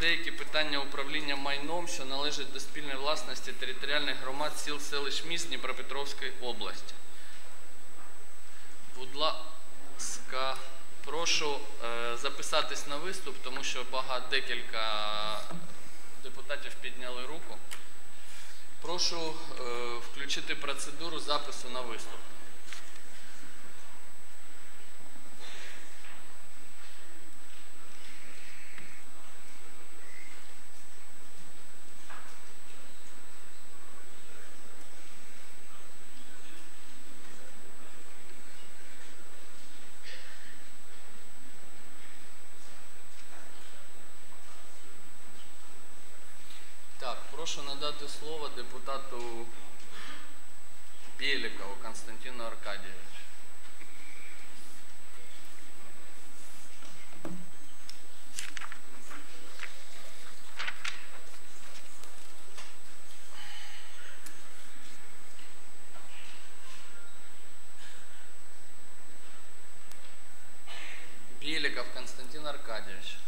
деякі питання управління майном, що належить до спільної власності територіальних громад сіл, селищ міст Дніпропетровської області. Будь ласка, прошу е, записатись на виступ, тому що багато декілька депутатів підняли руку. Прошу е, включити процедуру запису на виступ. Так, прошу надати слово депутату Беликову Константину Аркадьевичу. Беликов Константин Аркадьевич.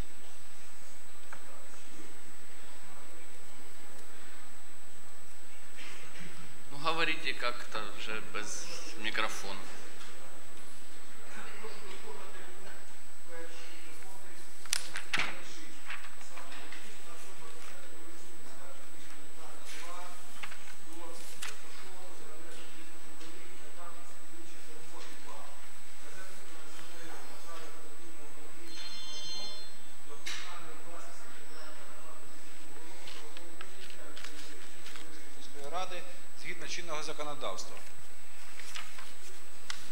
Ну, говорите как-то уже без микрофона. міської ради згідно чинного законодавства.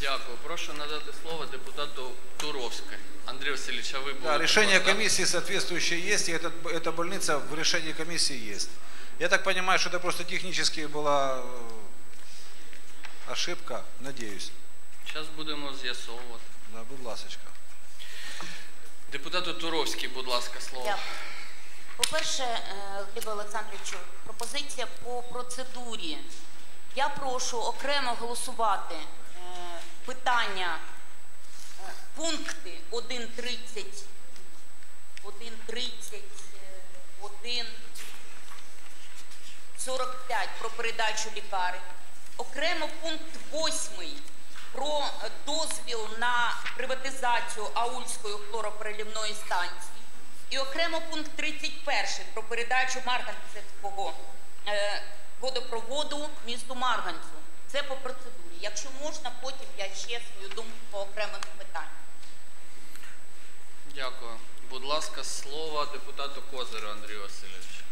Дякую. Прошу надати слово депутату Туровской. Андрей Васильевич, а вы Да, будете решение вопрос, да? комиссии соответствующее есть, и этот, эта больница в решении комиссии есть. Я так понимаю, что это просто технически была э, ошибка, надеюсь. Зараз будемо з'ясовувати. Да, будь ласочка. Депутату Туровський, будь ласка, слово. Дякую. По-перше, е, Глібе Олександровичу, пропозиція по процедурі. Я прошу окремо голосувати е, питання, пункти 1.30, 1.30, е, 1, 45 про передачу лікарень. Окремо пункт 8 про дозвіл на приватизацію Аульської хлороперелівної станції. І окремо пункт 31 про передачу Марганцевського е, водопроводу місту Марганцю. Це по процедурі. Якщо можна, потім я ще свою думку по окремих питаннях. Дякую. Будь ласка, слово депутату Козирю Андрію Васильовичу.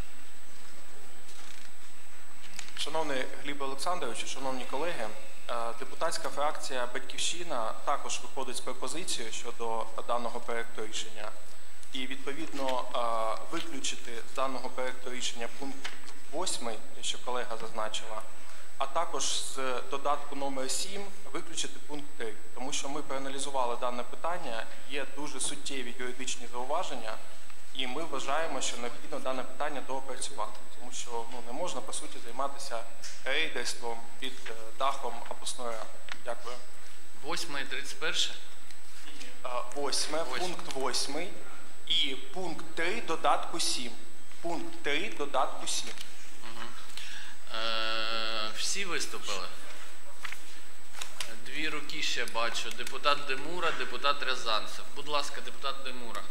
Шановний Гліб Олександрович, шановні колеги, е, депутатська фракція Батьківщина також виходить з пропозицією щодо даного проекту рішення. І відповідно е, виключити з даного проекту рішення пункт 8, що колега зазначила, а також з додатку номер 7 виключити пункт 3, тому що ми проаналізували дане питання, є дуже суттєві юридичні зауваження, і ми вважаємо, що необхідно дане питання доопрацювати, тому що ну, не можна по суті займатися рейдерством під е, дахом обласної ради. Дякую. 8 і 31. Е, Восьме, пункт восьмий і пункт 3 додатку 7. Пункт 3 додатку 7. Е, всі виступили? Дві руки ще бачу. Депутат Демура, депутат Рязанцев. Будь ласка, депутат Демура.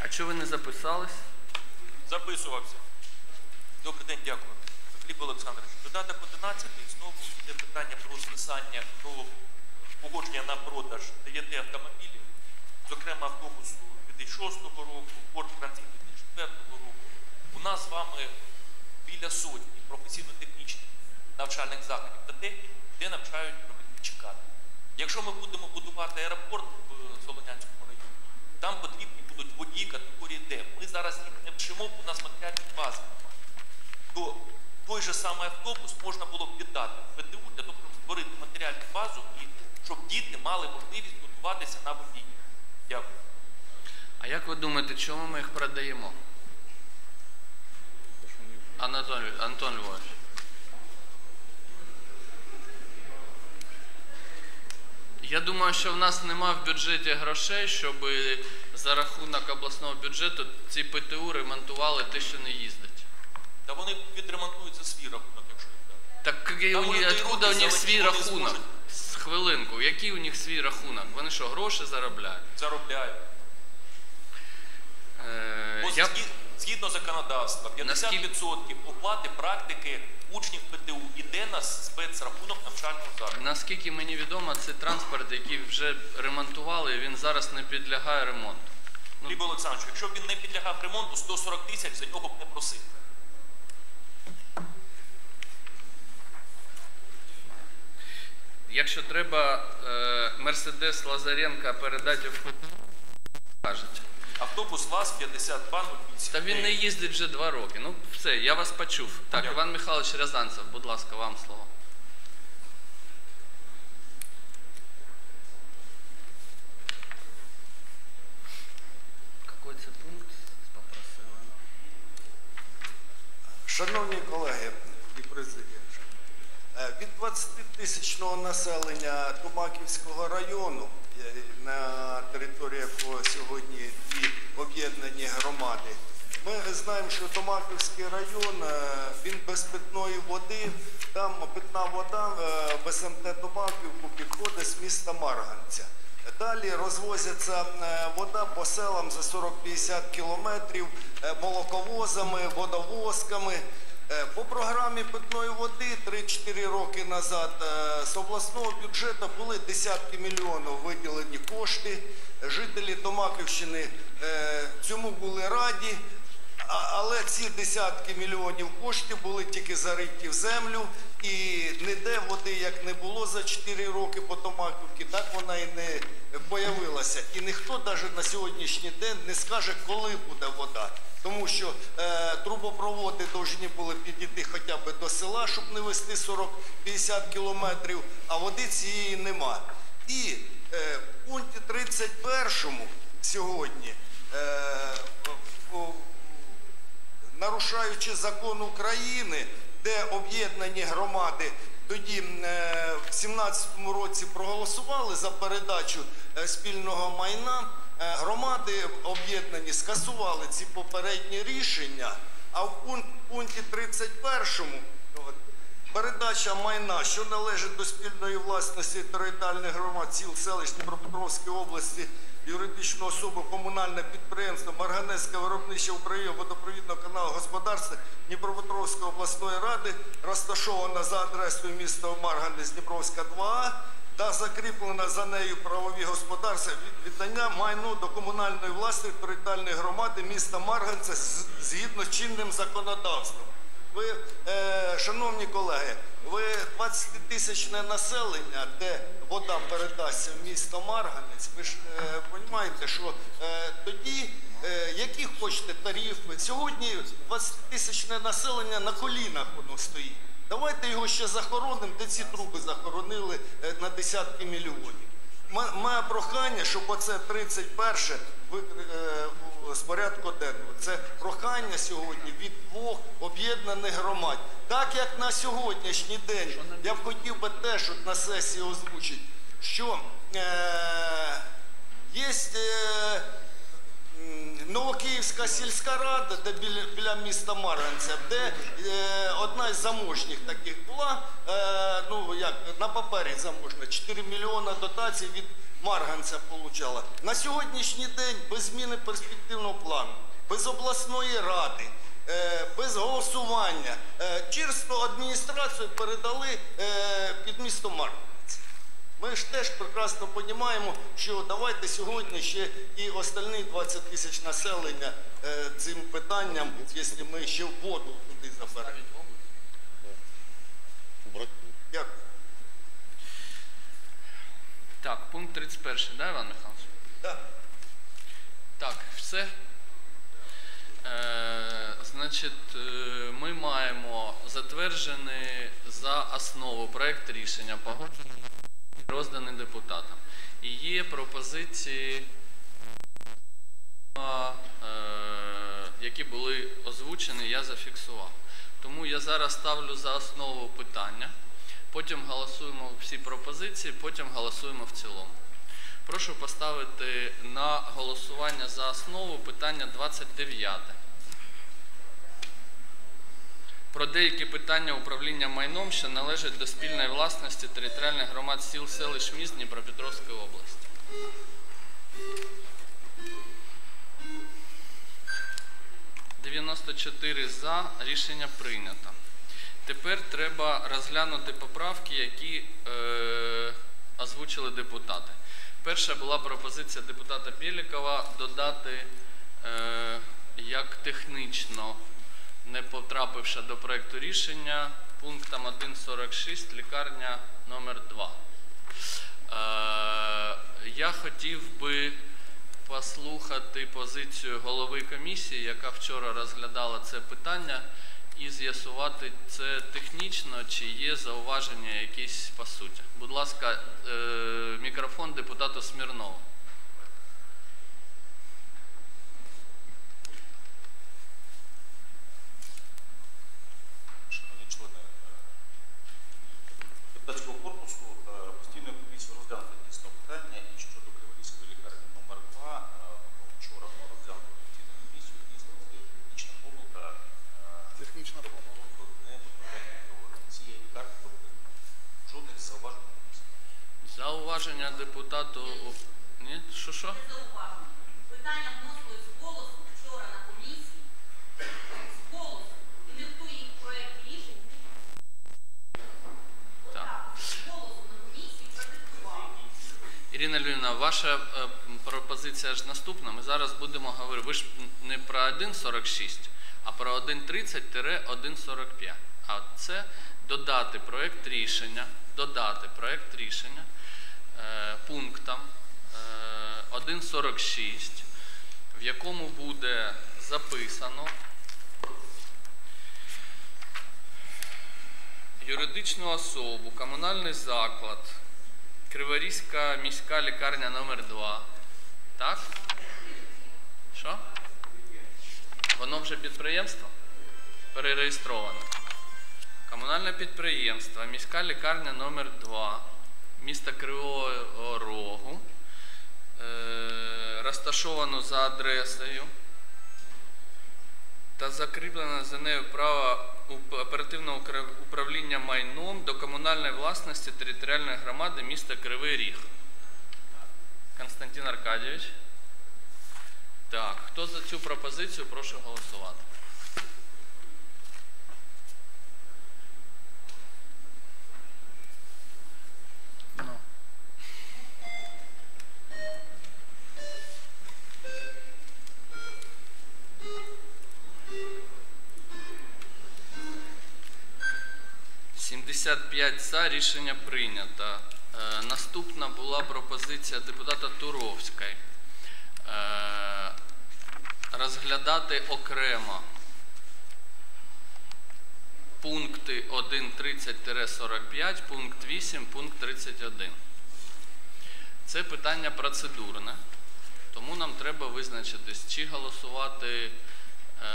А чого ви не записались? Записувався. Добрий день, дякую. Гліб Олександрович, додаток 11 знову йде питання про списання про погодження на продаж 9 автомобілів, зокрема автобусу 2006 року, Форд Транзит 2004 року. У нас з вами біля сотні професійно-технічних навчальних закладів та технік, де навчають робітничка. Якщо ми будемо будувати аеропорт в Солонянському районі, там потрібні будуть водії категорії Д. Ми зараз їх не вчимо, бо у нас матеріальні бази. немає. То той же самий автобус можна було б віддати в ПТУ для того, щоб створити матеріальну базу і щоб діти мали можливість готуватися на водії. Дякую. А як ви думаєте, чому ми їх продаємо? Анатолій, Антон Львович. Я думаю, що в нас нема в бюджеті грошей, щоб за рахунок обласного бюджету ці ПТУ ремонтували те, що не їздить. Та вони відремонтують за свій рахунок, якщо дати. Так вони них, откуда у них свій рахунок? З хвилинку, який у них свій рахунок? Вони що, гроші заробляють? Заробляють. Е, я... згі- згідно законодавства, 50% оплати практики учнів ПТУ іде на спецрахунок навчального закладу. Наскільки мені відомо, це транспорт, який вже ремонтували, і він зараз не підлягає ремонту. Ну, Олександрович, якщо б він не підлягав ремонту, 140 тисяч за нього б не просив. Якщо треба е, Мерседес Лазаренка передати в кажуть. Автобус ВАЗ 5208. Та він не їздить вже два роки. Ну все, я вас почув. Так, Дякую. Іван Михайлович Рязанцев, будь ласка, вам слово. Какой це пункт попросили? Шановні колеги і президія, е, від 20-тисячного населення Тумаківського району, е, на території якого сьогодні дві об'єднані громади, ми Томаківський район е, він без питної води. Там питна вода е, в СМТ Томаківку підходить з міста Марганця. Далі розвозиться е, вода по селам за 40-50 кілометрів молоковозами, водовозками. По програмі питної води 3-4 роки назад з обласного бюджету були десятки мільйонів виділені кошти. Жителі Томаківщини цьому були раді. Але ці десятки мільйонів коштів були тільки зариті в землю, і ніде води як не було за 4 роки по Томаківці, так вона і не появилася. І ніхто навіть на сьогоднішній день не скаже, коли буде вода. Тому що е, трубопроводи повинні були підійти хоча б до села, щоб не вести 40-50 кілометрів, а води цієї нема. І е, в пункті 31 сьогодні. Е, нарушаючи закон України, де об'єднані громади тоді е, в 17-му році проголосували за передачу е, спільного майна, е, громади об'єднані скасували ці попередні рішення, а в пункті 31 от, Передача майна, що належить до спільної власності територіальних громад сіл селищ Дніпропетровської області, юридичну особу комунальне підприємство Марганецьке виробниче управління водопровідного каналу господарства Дніпропетровської обласної ради, розташована за адресою міста Марганець Дніпровська 2А, та закріплена за нею правові господарства від віддання майну до комунальної власності територіальної громади міста Марганця згідно з чинним законодавством. Ви, е, шановні колеги, ви 20-тисячне населення, де вода передасться в місто Марганець, ви ж е, розумієте, що е, тоді, е, які хочете тарифи, сьогодні 20-тисячне населення на колінах воно стоїть. Давайте його ще захоронимо, де ці труби захоронили е, на десятки мільйонів. Моє прохання, щоб оце 31 ви- е, з порядку денного. Це прохання сьогодні від двох об'єднаних громад. Так як на сьогоднішній день, я б хотів би теж от на сесії озвучити, що е, є е, м, Новокиївська сільська рада, де біля, біля міста Марганця, де одна із заможніх таких була, е, ну як на папері заможна, 4 мільйона дотацій від Марганця получала. На сьогоднішній день без зміни перспективного плану, без обласної ради, е, без голосування, е, чисто адміністрацію передали е, під місто Марганець. Ми ж теж прекрасно розуміємо, що давайте сьогодні ще і остальні 20 тисяч населення е, цим питанням, якщо ми ще в воду туди заберемо. Дякую. Так, пункт 31, да, Іван Михайлович? Так. Так, все. Е, значить, е, ми маємо затверджений за основу проект рішення, розданий депутатам. І є пропозиції, е, які були озвучені, я зафіксував. Тому я зараз ставлю за основу питання потім голосуємо всі пропозиції, потім голосуємо в цілому. Прошу поставити на голосування за основу питання 29. Про деякі питання управління майном, що належать до спільної власності територіальних громад сіл, селищ, міст Дніпропетровської області. «94 за. Рішення прийнято. Тепер треба розглянути поправки, які е, озвучили депутати. Перша була пропозиція депутата Білікова додати е, як технічно, не потрапивши до проекту рішення, пунктом 1.46 лікарня номер 2. Е, я хотів би послухати позицію голови комісії, яка вчора розглядала це питання, і з'ясувати це технічно, чи є зауваження якісь по суті. Будь ласка, е, мікрофон депутату Смірнову. Шановні члени е, депутатського корпусу, е, постійної комісії розглянути дійсно питання і щодо Криворізької лікарні номер 2 вчора було розглянуто постійну комісію, дійсно це технічна помилка. Технічна помилка. Не потрапляє до цієї лікарні, тобто жодних зауважень не було. Зауваження депутату. Ні? Що що? Зауваження. Питання вносилось з голосу вчора на комісії. З голосу. І ніхто їх проект рішень Так. з голосу на комісії продиктував. Ірина Львівна, ваша е, пропозиція ж наступна. Ми зараз будемо говорити. Ви ж не про 1.46, а про 1.30-1.45. А це додати проект рішення, додати проект рішення е, пунктам е, 1.46, в якому буде записано юридичну особу, комунальний заклад, Криворізька міська лікарня номер 2 Так? Що? Воно вже підприємство? Перереєстроване. Комунальне підприємство, міська лікарня номер 2 міста Кривого Рогу. Е, розташовано за адресою та закріплено за нею право оперативного управління майном до комунальної власності територіальної громади міста Кривий Ріг. Константин Аркадійович. Так, хто за цю пропозицію, прошу голосувати. – за рішення прийнято. Е, наступна була пропозиція депутата Туровської. Е, розглядати окремо пункти 1.30-45, пункт 8, пункт 31. Це питання процедурне, тому нам треба визначитись, чи голосувати е,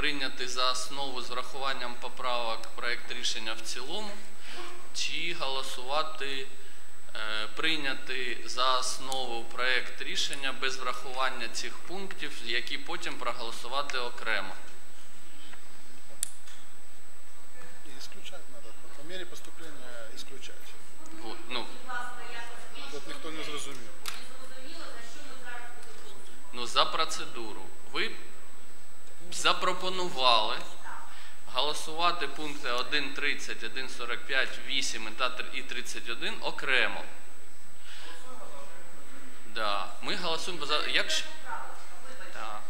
прийняти за основу з врахуванням поправок проект рішення в цілому, чи голосувати е, прийняти за основу проект рішення без врахування цих пунктів, які потім проголосувати окремо. Исключать надо. По мере поступления исключать. Вот, ну, Тут ніхто не зрозумів. ну, за процедуру. Ви запропонували голосувати пункти 1.30, 1.45, 8 і та тр- і 31 окремо. Да. Ми голосуємо за. Якщо... Так.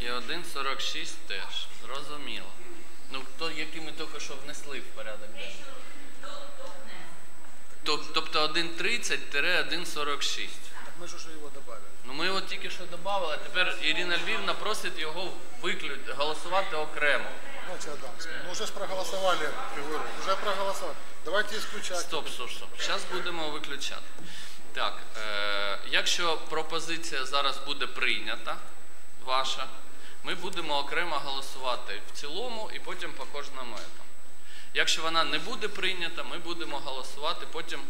І 1.46 теж. Зрозуміло. Ну, то, які ми тільки що внесли в порядок денний. Тоб- Тобто 1.30-1.46. Ми ж уже його добавили. Ну ми його тільки що додали, тепер Ірина Львівна просить його виклю... голосувати окремо. Давайте Адамский. Ну уже ж проголосовали. Уже проголосовали. Давайте исключать. Стоп, стоп, стоп. Зараз будемо виключати. Так, е, якщо пропозиція зараз буде прийнята, ваша, ми будемо окремо голосувати в цілому і потім по кожному етому. Якщо вона не буде прийнята, ми будемо голосувати потім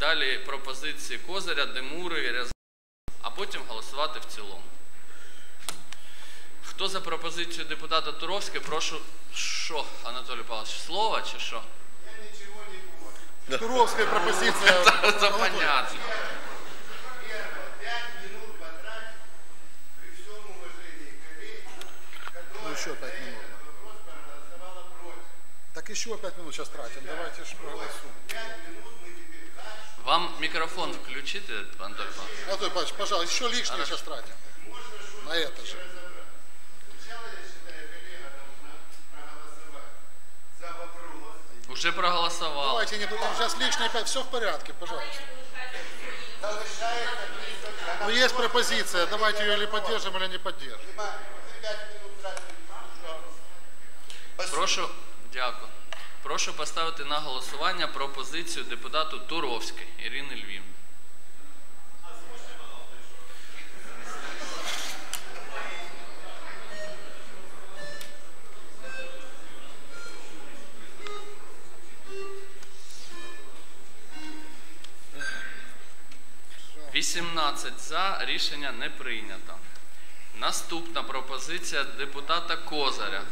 далі пропозиції Козиря, Демури, Рязанцева, а потім голосувати в цілому. Хто за пропозицію депутата Туровської, прошу, що, Анатолій Павлович, слово чи що? Туровская пропозиция. Це понятно. Ну, еще пять минут. Так еще пять минут сейчас тратим. Давайте же проголосуем. Вам мікрофон включити, Анатолій Павлович? Анатолий Павлович, пожалуйста, еще лишнее сейчас тратим. На это же. Уже проголосував. Давайте не сейчас лишнее пять. Все в порядке, пожалуйста. Ну есть пропозиция, давайте ее или поддержим, или не поддержим. Прошу, дякую. Прошу поставити на голосування пропозицію депутату Туровської Ірини Львівни. Вісімнадцять за рішення не прийнято. Наступна пропозиція депутата Козаря.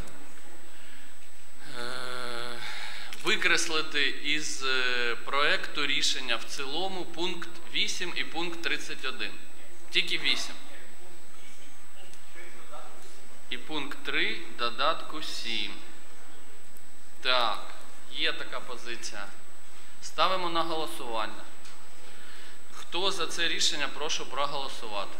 Е, викреслити із е, проекту рішення в цілому пункт 8 і пункт 31. Тільки 8. І пункт 3 додатку 7. Так, є така позиція. Ставимо на голосування. Хто за це рішення, прошу проголосувати.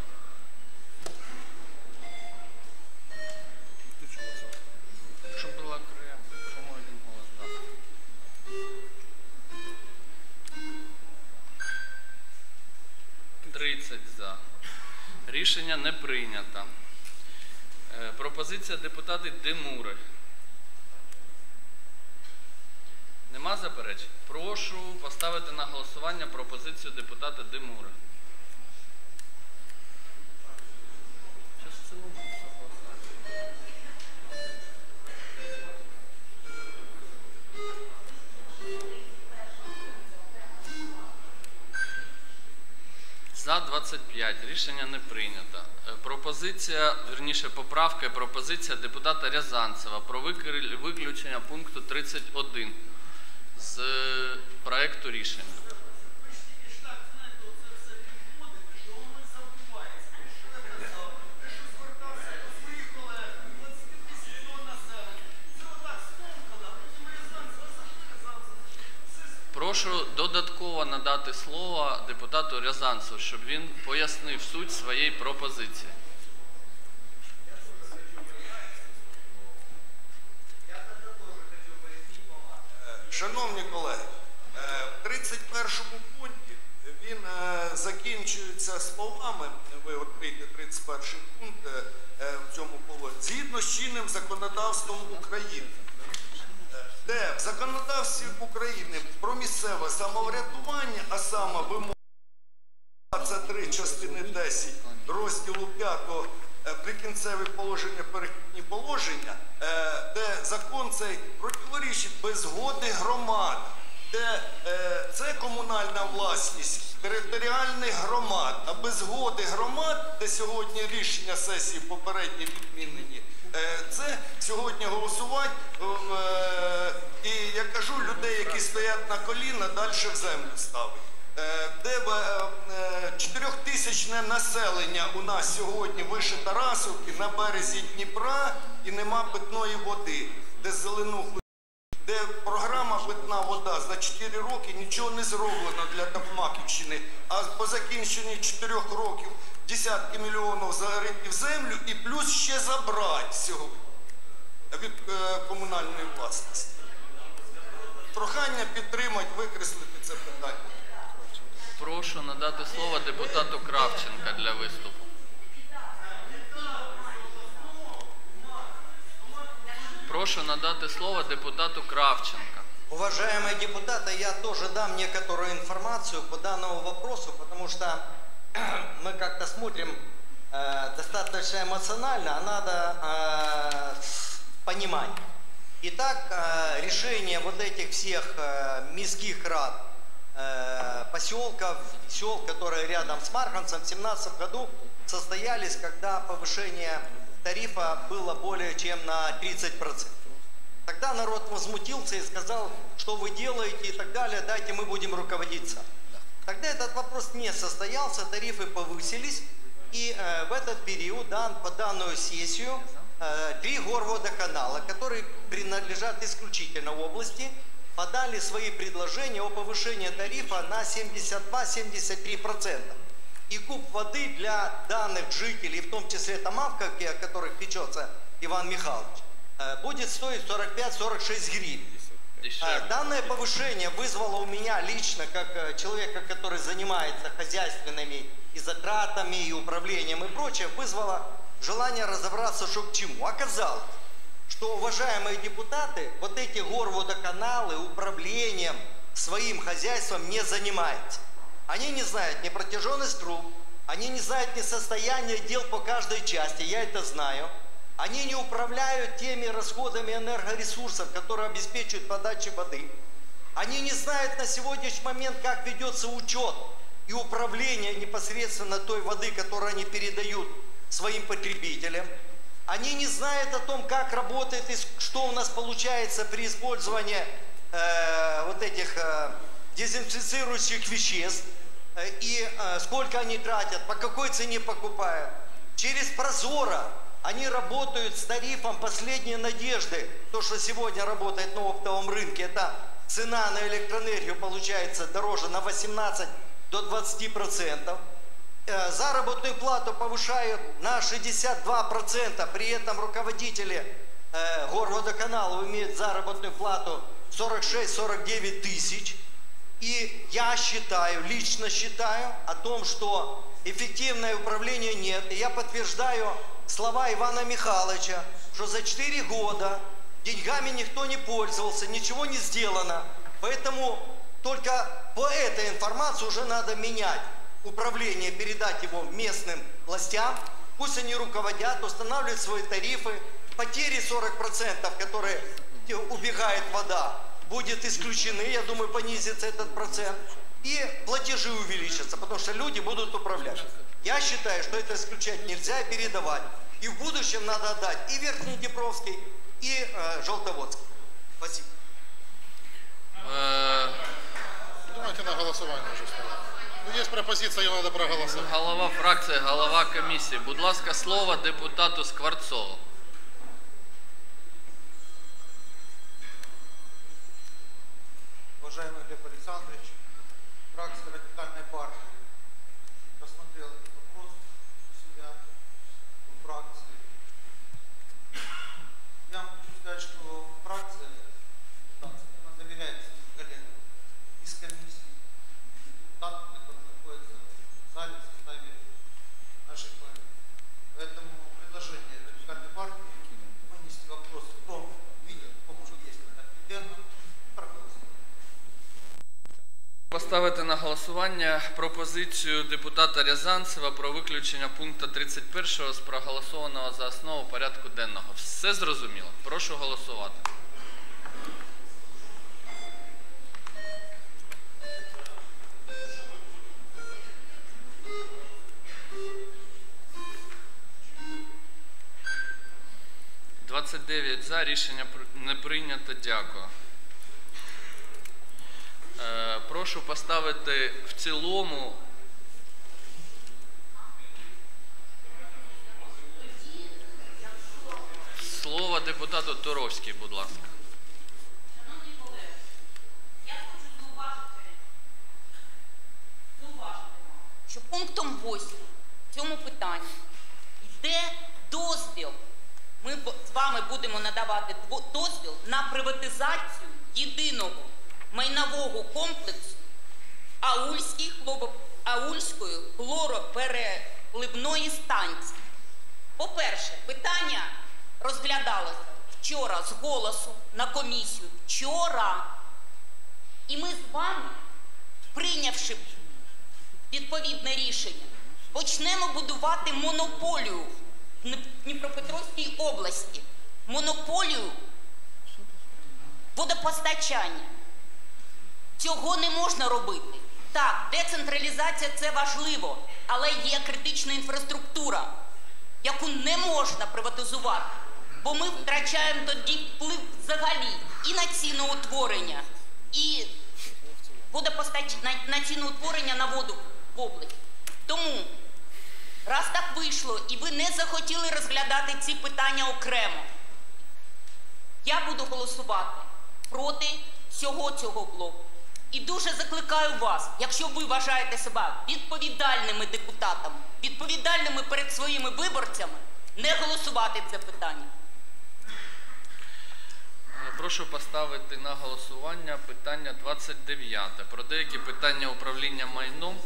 Не прийнято. Е, Пропозиція депутата Демури. Нема заперечень? Прошу поставити на голосування пропозицію депутата Демури. Щас в цілому Прийнято. Е, Пропозиція, верніше поправка і пропозиція депутата Рязанцева про виключення пункту 31 з е, проекту рішення. Прошу додатково надати депутату Рязанцеву, щоб він пояснив суть своєї пропозиції. Шановні колеги, е, в 31 пункті він е, закінчується словами, ви відкрийте 31 пункт е, в цьому положенні, згідно з чинним законодавством України. Де в законодавстві України про місцеве самоврядування, а саме вимога 23 частини 10 розділу 5 е, прикінцеві положення, перехідні положення, е, де закон цей противорічить без згоди громад, де е, це комунальна власність територіальних громад, а без згоди громад, де сьогодні рішення сесії попередні відмінені, це сьогодні голосувати. І я кажу, людей, які стоять на коліна, далі в землю ставить. Е, де е, чотирьохтисячне населення у нас сьогодні вище Тарасовки на березі Дніпра і нема питної води, де зеленуху, де програма питна вода за 4 роки нічого не зроблено для Токмаківщини, а по закінченні 4 років десятки мільйонів зариті в землю і плюс ще забрати сьогодні від е, комунальної власності. Прохання підтримати, викреслити це питання. Прошу надати слово депутату Кравченка для виступу. Прошу надати слово депутату Кравченка. Уважаемые депутаты, я тоже дам некоторую информацию по данному вопросу, потому что мы как-то смотрим э, достаточно эмоционально, а надо э, с пониманием. Итак, э, решение вот этих всех э, мирских рад, э, поселков, сел, которые рядом с Марханцем в 2017 году состоялись, когда повышение тарифа было более чем на 30%. Тогда народ возмутился и сказал, что вы делаете и так далее, дайте мы будем руководиться. Тогда этот вопрос не состоялся, тарифы повысились, и э, в этот период, дан, по данную сессию, э, три горводоканала, которые принадлежат исключительно области, подали свои предложения о повышении тарифа на 72-73%. И куб воды для данных жителей, в том числе Тамавковки, о которых печется Иван Михайлович, э, будет стоить 45-46 гривен. Дешевле. Данное повышение вызвало у меня лично, как э, человека, который занимается хозяйственными и затратами, и управлением и прочее, вызвало желание разобраться, что к чему. Оказалось, что, уважаемые депутаты, вот эти горводоканалы управлением своим хозяйством не занимаются. Они не знают ни протяженность труб, они не знают ни состояние дел по каждой части, я это знаю. Они не управляют теми расходами энергоресурсов, которые обеспечивают подачу воды. Они не знают на сегодняшний момент, как ведется учет и управление непосредственно той воды, которую они передают своим потребителям. Они не знают о том, как работает и что у нас получается при использовании э, вот этих э, дезинфицирующих веществ э, и э, сколько они тратят, по какой цене покупают. Через Прозоро они работают с тарифом последней надежды. То, что сегодня работает на оптовом рынке, это цена на электроэнергию получается дороже на 18 до 20 процентов. Э, Заработную плату повышают на 62%, при этом руководители э, горводоканалов имеют заработную плату 46-49 тысяч. И я считаю, лично считаю о том, что эффективное управление нет. И я подтверждаю слова Ивана Михайловича, что за 4 года деньгами никто не пользовался, ничего не сделано. Поэтому только по этой информации уже надо менять управление, передать его местным властям. Пусть они руководят, устанавливают свои тарифы. Потери 40%, которые убегает вода, будет исключены. Я думаю, понизится этот процент. И платежи увеличатся, потому что люди будут управлять. Я считаю, что это исключать нельзя и передавать. И в будущем надо отдать и Верхний Днепровский, и э, Желтоводский. Спасибо. Е, Давайте на голосование уже ставим. Ну, есть пропозиция, ее надо проголосовать. Голова фракції, голова комісії. Будь ласка, слово депутату Скворцову. Уважаемый Лев Александрович, фракция радикальной голосування пропозицію депутата Рязанцева про виключення пункту 31 з проголосованого за основу порядку денного. Все зрозуміло? Прошу голосувати. Двадцять дев'ять за рішення не прийнято. Дякую. Прошу поставити в цілому. Слово депутату Торовський, будь ласка. що пунктом 8 в цьому питанні йде дозвіл. Ми з вами будемо надавати дозвіл на приватизацію єдиного майнового комплексу Аульської, хлоро- Аульської хлоропереливної станції. По-перше, питання розглядалося вчора з голосу на комісію. Вчора. І ми з вами, прийнявши відповідне рішення, почнемо будувати монополію в Дніпропетровській області. Монополію водопостачання. Цього не можна робити. Так, децентралізація це важливо, але є критична інфраструктура, яку не можна приватизувати, бо ми втрачаємо тоді вплив взагалі і на ціноутворення, і водопостач... на, ціноутворення на воду в області. Тому, раз так вийшло, і ви не захотіли розглядати ці питання окремо, я буду голосувати проти всього цього блоку. І дуже закликаю вас, якщо ви вважаєте себе відповідальними депутатами, відповідальними перед своїми виборцями, не голосувати це питання. Е, Прошу поставити на голосування питання 29 про деякі питання управління майном,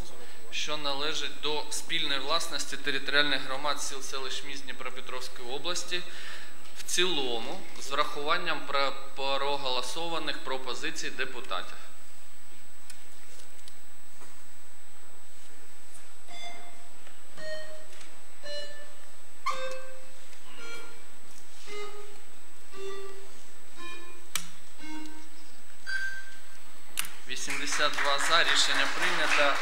що належить до спільної власності територіальних громад сіл селищ міст Дніпропетровської області в цілому з врахуванням про- проголосованих пропозицій депутатів. Вісімдесят два за рішення прийнято.